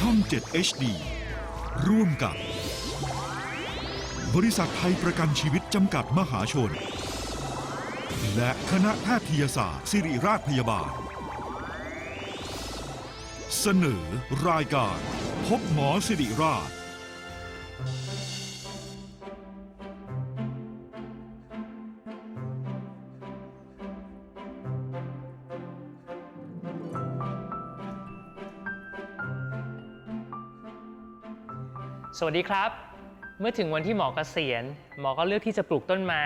ช่อง 7 HD ร่วมกับ บริษัทไทยประกันชีวิตจำกัดมหาชน และคณะแพทยศาสตร์ ศิริราชพยาบาล เสนอรายการ พบหมอสิริราช สวัสดีครับ เมื่อถึงวันที่หมอเกษียณ หมอก็เลือกที่จะปลูกต้นไม้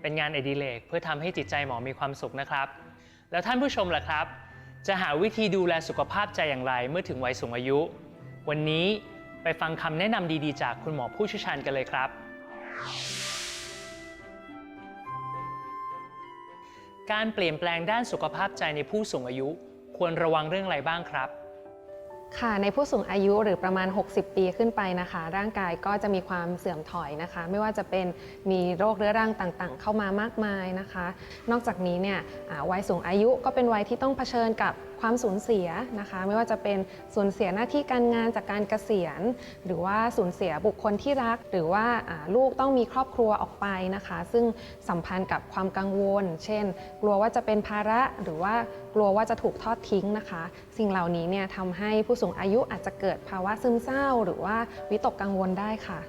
เป็นงานอดิเรกเพื่อทำให้จิตใจหมอมีความสุขนะครับ แล้วท่านผู้ชมล่ะครับ จะหาวิธีดูแลสุขภาพใจอย่างไรเมื่อถึงวัยสูงอายุ วันนี้ไปฟังคำแนะนำดีๆ จากคุณหมอผู้เชี่ยวชาญกันเลยครับ การเปลี่ยนแปลงด้านสุขภาพใจในผู้สูงอายุ ควรระวังเรื่องอะไรบ้างครับ ค่ะในผู้สูงอายุหรือประมาณ 60 ปีขึ้นไปนะคะ ร่างกายก็จะมีความเสื่อมถอยนะคะ ไม่ว่าจะเป็นมีโรคเรื้อรังต่างๆ เข้ามามากมายนะคะ นอกจากนี้เนี่ยวัยสูงอายุก็เป็นวัยที่ต้องเผชิญกับความสูญเสียนะคะ ไม่ว่าจะเป็นสูญเสียหน้าที่การงานจากการเกษียณ หรือว่าสูญเสียบุคคลที่รัก หรือว่าลูกต้องมีครอบครัวออกไปนะคะ ซึ่งสัมพันธ์กับความกังวล เช่น กลัวว่าจะเป็นภาระหรือว่า ลัวว่าจะถูกทอดทิ้งนะคะ สิ่งเหล่านี้เนี่ยทำให้ผู้สูงอายุอาจจะเกิดภาวะซึมเศร้า หรือว่าวิตกกังวลได้ค่ะ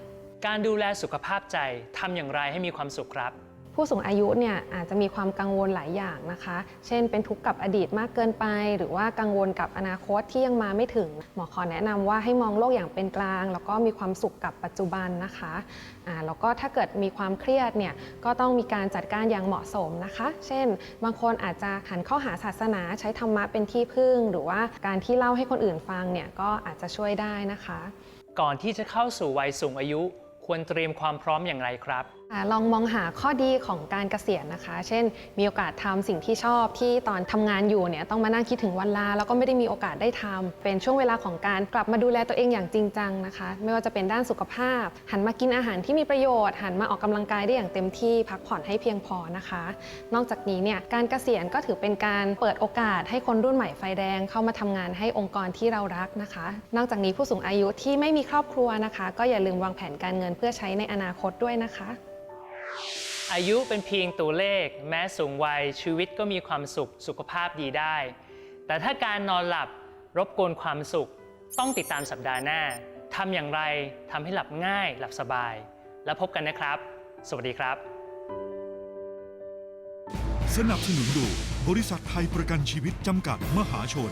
การดูแลสุขภาพใจทำอย่างไรให้มีความสุขครับ ผู้สูงอายุเนี่ยอาจจะมีความกังวลหลายอย่างนะคะ เช่น เป็นทุกข์กับอดีตมากเกินไป หรือว่ากังวลกับอนาคตที่ยังมาไม่ถึง หมอขอแนะนำว่าให้มองโลกอย่างเป็นกลาง แล้วก็มีความสุขกับปัจจุบันนะคะอ่าแล้วก็ถ้าเกิดมีความเครียดเนี่ยก็ต้องมีการจัดการอย่างเหมาะสมนะคะ เช่น บางคนอาจจะหันเข้าหาศาสนาใช้ธรรมะเป็นที่พึ่ง หรือว่าการที่เล่าให้คนอื่นฟังเนี่ยก็อาจจะช่วยได้นะคะ ก่อนที่จะเข้าสู่วัยสูงอายุควรเตรียมความพร้อมอย่างไรครับ ลองมองหาข้อดีของการเกษียณนะคะ เช่น มีโอกาสทำสิ่งที่ชอบที่ตอนทำงานอยู่เนี่ยต้องมานั่งคิดถึงวันลา แล้วก็ไม่ได้มีโอกาสได้ทำเป็นช่วงเวลาของการกลับมาดูแลตัวเองอย่างจริงจังนะคะ ไม่ว่าจะเป็นด้านสุขภาพ หันมากินอาหารที่มีประโยชน์ หันมาออกกำลังกายได้อย่างเต็มที่พักผ่อนให้เพียงพอนะคะ นอกจากนี้เนี่ยการเกษียณก็ถือเป็นการเปิดโอกาสให้คนรุ่นใหม่ไฟแดง เข้ามาทำงานให้องค์กรที่เรารักนะคะ นอกจากนี้ผู้สูงอายุที่ไม่มีครอบครัวนะคะ ก็อย่าลืมวางแผนการเงินเพื่อใช้ในอนาคตด้วยนะคะ อายุเป็นเพียงตัวเลข แม้สูงวัยชีวิตก็มีความสุขสุขภาพดีได้ แต่ถ้าการนอนหลับรบกวนความสุข ต้องติดตามสัปดาห์หน้าทำอย่างไรทำให้หลับง่ายหลับสบาย แล้วพบกันนะครับ สวัสดีครับ สนับสนุนโดยบริษัทไทยประกันชีวิตจำกัดมหาชน